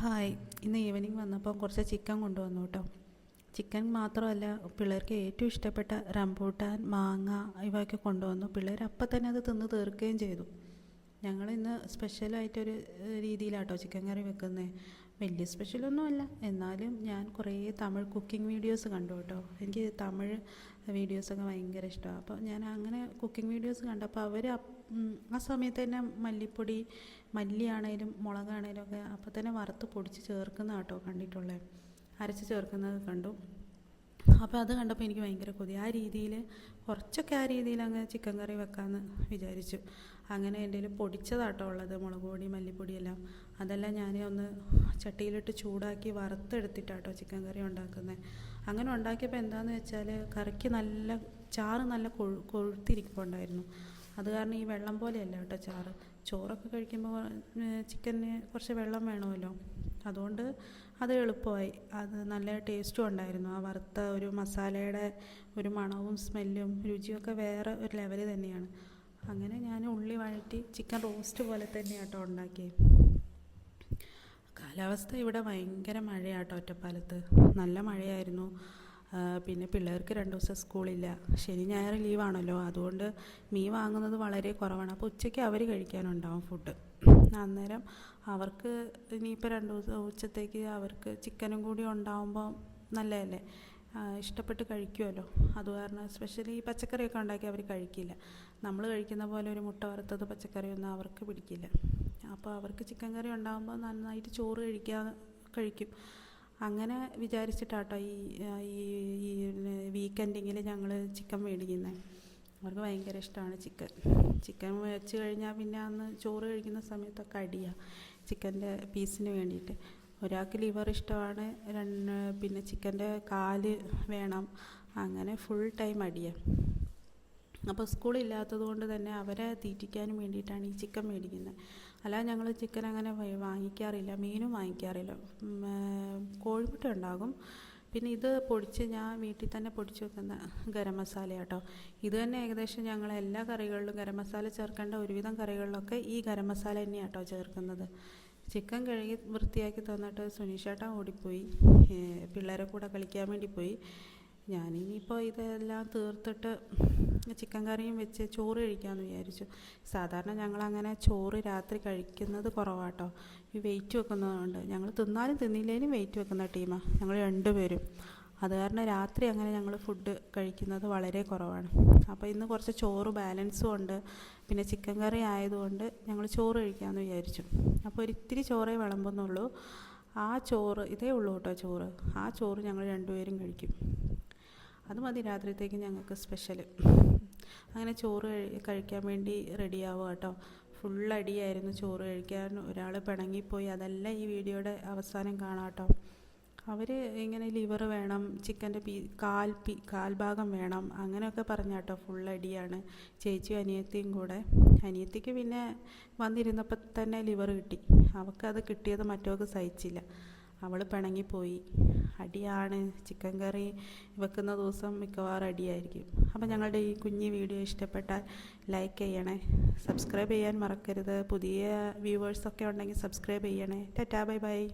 Hi. ഇന്ന് evening വന്നപ്പോൾ കുറച്ച് ചിക്കൻ കൊണ്ടുവന്നു കേട്ടോ. ചിക്കൻ മാത്രമല്ല പിള്ളേർക്ക് ഏറ്റവും ഇഷ്ടപ്പെട്ട റംബൂട്ടാൻ മാങ്ങ ഇവയൊക്കെ കൊണ്ടുവന്നു. പിള്ളേർ അപ്പം തന്നെ അത് തിന്ന് തീർക്കുകയും ചെയ്തു. ഞങ്ങൾ ഇന്ന് സ്പെഷ്യലായിട്ടൊരു രീതിയിലാട്ടോ ചിക്കൻ കറി വെക്കുന്നത് വലിയ സ്പെഷ്യലൊന്നും അല്ല എന്നാലും ഞാൻ കുറേ തമിഴ് കുക്കിംഗ് വീഡിയോസ് കണ്ടു കേട്ടോ എനിക്ക് തമിഴ് വീഡിയോസൊക്കെ ഭയങ്കര ഇഷ്ടമാണ്. അപ്പോൾ ഞാൻ അങ്ങനെ കുക്കിംഗ് വീഡിയോസ് കണ്ടപ്പോൾ അവർ ആ സമയത്ത് തന്നെ മല്ലിപ്പൊടി മല്ലിയാണേലും മുളകാണേലും ഒക്കെ അപ്പോൾ തന്നെ വറുത്ത് പൊടിച്ച് ചേർക്കുന്ന കേട്ടോ കണ്ടിട്ടുള്ളത്. അരച്ച് ചേർക്കുന്നത് കണ്ടു. അപ്പോൾ അത് കണ്ടപ്പോൾ എനിക്ക് ഭയങ്കര കൊതി. ആ രീതിയിൽ കുറച്ചൊക്കെ ആ രീതിയിൽ അങ്ങ് ചിക്കൻ കറി വെക്കാമെന്ന് വിചാരിച്ചു. അങ്ങനെ എന്റെ പൊടിച്ചതാട്ടോ ഉള്ളത് മുളക് പൊടി മല്ലിപ്പൊടി എല്ലാം. അതെല്ലാം ഞാൻ ഒന്ന് ചട്ടിയിലിട്ട് ചൂടാക്കി വറുത്തെടുത്തിട്ടാട്ടോ ചിക്കൻ കറി ഉണ്ടാക്കുന്നത് അങ്ങനെ ഉണ്ടാക്കിയപ്പോൾ എന്താണെന്ന് വെച്ചാൽ കറിക്ക് നല്ല ചാറ് നല്ല കൊഴു കൊഴുത്തിരിക്കുന്നുണ്ടായിരുന്നു അത് കാരണം ഈ വെള്ളം പോലെയല്ല കേട്ടോ ചാറ്. ചോറൊക്കെ കഴിക്കുമ്പോൾ ചിക്കന് കുറച്ച് വെള്ളം വേണമല്ലോ. അതുകൊണ്ട് അത് എളുപ്പമായി. അത് നല്ല ടേസ്റ്റും ഉണ്ടായിരുന്നു. ആ വറുത്ത ഒരു മസാലയുടെ ഒരു മണവും സ്മെല്ലും രുചിയൊക്കെ വേറെ ഒരു ലെവൽ തന്നെയാണ്. അങ്ങനെ ഞാൻ ഉള്ളി വഴറ്റി ചിക്കൻ റോസ്റ്റ് പോലെ തന്നെ കേട്ടോ ഉണ്ടാക്കിയത് കാലാവസ്ഥ ഇവിടെ ഭയങ്കര മഴയാട്ടോ ഒറ്റപ്പാലത്ത്. നല്ല മഴയായിരുന്നു. പിന്നെ പിള്ളേർക്ക് രണ്ട് ദിവസം സ്കൂളില്ല. ശനി ഞായർ ലീവാണല്ലോ. അതുകൊണ്ട് മീൻ വാങ്ങുന്നത് വളരെ കുറവാണ്. അപ്പോൾ ഉച്ചയ്ക്ക് അവർ കഴിക്കാനുണ്ടാവും ഫുഡ് അന്നേരം അവർക്ക് ഇനിയിപ്പോൾ രണ്ട് ദിവസം ഉച്ചത്തേക്ക് അവർക്ക് ചിക്കനും കൂടി ഉണ്ടാവുമ്പോൾ നല്ലതല്ലേ ഇഷ്ടപ്പെട്ട് കഴിക്കുമല്ലോ അത് കാരണം സ്പെഷ്യലി ഈ പച്ചക്കറിയൊക്കെ ഉണ്ടാക്കി അവർ കഴിക്കില്ല നമ്മൾ കഴിക്കുന്ന പോലെ ഒരു മുട്ട വറുത്തത് പച്ചക്കറിയൊന്നും അവർക്ക് പിടിക്കില്ല അപ്പോൾ അവർക്ക് ചിക്കൻ കറി ഉണ്ടാകുമ്പോൾ നന്നായിട്ട് ചോറ് കഴിക്കാൻ കഴിക്കും അങ്ങനെ വിചാരിച്ചിട്ടാട്ടോ ഈ ഈ വീക്കെൻഡിങ്ങിൽ ഞങ്ങൾ ചിക്കൻ മേടിക്കുന്നത് അവർക്ക് ഭയങ്കര ഇഷ്ടമാണ് ചിക്കൻ. ചിക്കൻ വെച്ച് കഴിഞ്ഞാൽ പിന്നെ അന്ന് ചോറ് കഴിക്കുന്ന സമയത്തൊക്കെ അടിയാണ് ചിക്കന്റെ പീസിന് വേണ്ടിയിട്ട്. ഒരാൾക്ക് ലിവർ ഇഷ്ടമാണ് രണ്ട് പിന്നെ ചിക്കന്റെ കാൽ വേണം. അങ്ങനെ ഫുൾ ടൈം അടിയാണ് അപ്പോൾ സ്കൂളില്ലാത്തത് കൊണ്ട് തന്നെ അവരെ തീറ്റിക്കാനും വേണ്ടിയിട്ടാണ് ഈ ചിക്കൻ മേടിക്കുന്നത്. അല്ലാതെ ഞങ്ങൾ ചിക്കൻ അങ്ങനെ വാങ്ങിക്കാറില്ല മീനും വാങ്ങിക്കാറില്ല. കോഴിമുട്ട ഉണ്ടാകും. പിന്നെ ഇത് പൊടിച്ച് ഞാൻ വീട്ടിൽ തന്നെ പൊടിച്ച് വെക്കുന്ന ഗരം മസാല കേട്ടോ ഇത് തന്നെ ഏകദേശം ഞങ്ങൾ എല്ലാ കറികളിലും ഗരം മസാല ചേർക്കേണ്ട ഒരുവിധം കറികളിലൊക്കെ ഈ ഗരം മസാല തന്നെയാണ് കേട്ടോ ചേർക്കുന്നത്. ചിക്കൻ കഴുകി വൃത്തിയാക്കി തന്നിട്ട് സുനീഷേട്ടൻ ഓടിപ്പോയി. പിള്ളേരെ കൂടെ കളിക്കാൻ വേണ്ടി പോയി. ഞാനിനിയിപ്പോൾ ഇതെല്ലാം തീർത്തിട്ട് ചിക്കൻ കറിയും വെച്ച് ചോറ് കഴിക്കാമെന്ന് വിചാരിച്ചു. സാധാരണ ഞങ്ങളങ്ങനെ ചോറ് രാത്രി കഴിക്കുന്നത് കുറവാട്ടോ. ഈ വെയിറ്റ് വെക്കുന്നതുകൊണ്ട്. ഞങ്ങൾ തിന്നാലും തിന്നില്ലേലും വെയിറ്റ് വെക്കുന്ന ടീമാണ് ഞങ്ങൾ രണ്ടുപേരും. അത് കാരണം രാത്രി അങ്ങനെ ഞങ്ങൾ ഫുഡ് കഴിക്കുന്നത് വളരെ കുറവാണ്. അപ്പോൾ ഇന്ന് കുറച്ച് ചോറ് ബാലൻസും ഉണ്ട്. പിന്നെ ചിക്കൻ കറി ആയതുകൊണ്ട് ഞങ്ങൾ ചോറ് കഴിക്കാമെന്ന് വിചാരിച്ചു. അപ്പോൾ ഒരിത്തിരി ചോറേ വിളമ്പുന്നുള്ളൂ. ആ ചോറ് ഇതേ ഉള്ളൂ കേട്ടോ ചോറ്. ആ ചോറ് ഞങ്ങൾ രണ്ടുപേരും കഴിക്കും. അത് മതി രാത്രിത്തേക്ക് ഞങ്ങൾക്ക് സ്പെഷ്യൽ അങ്ങനെ ചോറ് കഴിക്കാൻ വേണ്ടി റെഡിയാവുക കേട്ടോ. ഫുൾ അടിയായിരുന്നു ചോറ് കഴിക്കാൻ. ഒരാൾ പിണങ്ങിപ്പോയി. അതല്ല ഈ വീഡിയോയുടെ അവസാനം കാണാം കേട്ടോ. അവർ ഇങ്ങനെ ലിവർ വേണം ചിക്കന്റെ പീ കാൽ പീ കാൽഭാഗം വേണം അങ്ങനെയൊക്കെ പറഞ്ഞ കേട്ടോ. ഫുൾ അടിയാണ്. ചേച്ചിയും അനിയത്തിയും കൂടെ. അനിയത്തിക്ക് പിന്നെ വന്നിരുന്നപ്പോൾ തന്നെ ലിവർ കിട്ടി. അവൾക്കത് കിട്ടിയത് മറ്റവർക്ക് സഹിച്ചില്ല. അവൾ പിണങ്ങിപ്പോയി. അടിയാണ്. ചിക്കൻ കറി വെക്കുന്ന ദിവസം മിക്കവാറും അടിയായിരിക്കും. അപ്പോൾ ഞങ്ങളുടെ ഈ കുഞ്ഞി വീഡിയോ ഇഷ്ടപ്പെട്ടാൽ ലൈക്ക് ചെയ്യണേ. സബ്സ്ക്രൈബ് ചെയ്യാൻ മറക്കരുത്. പുതിയ വ്യൂവേഴ്സൊക്കെ ഉണ്ടെങ്കിൽ സബ്സ്ക്രൈബ് ചെയ്യണേ. Tata bye bye.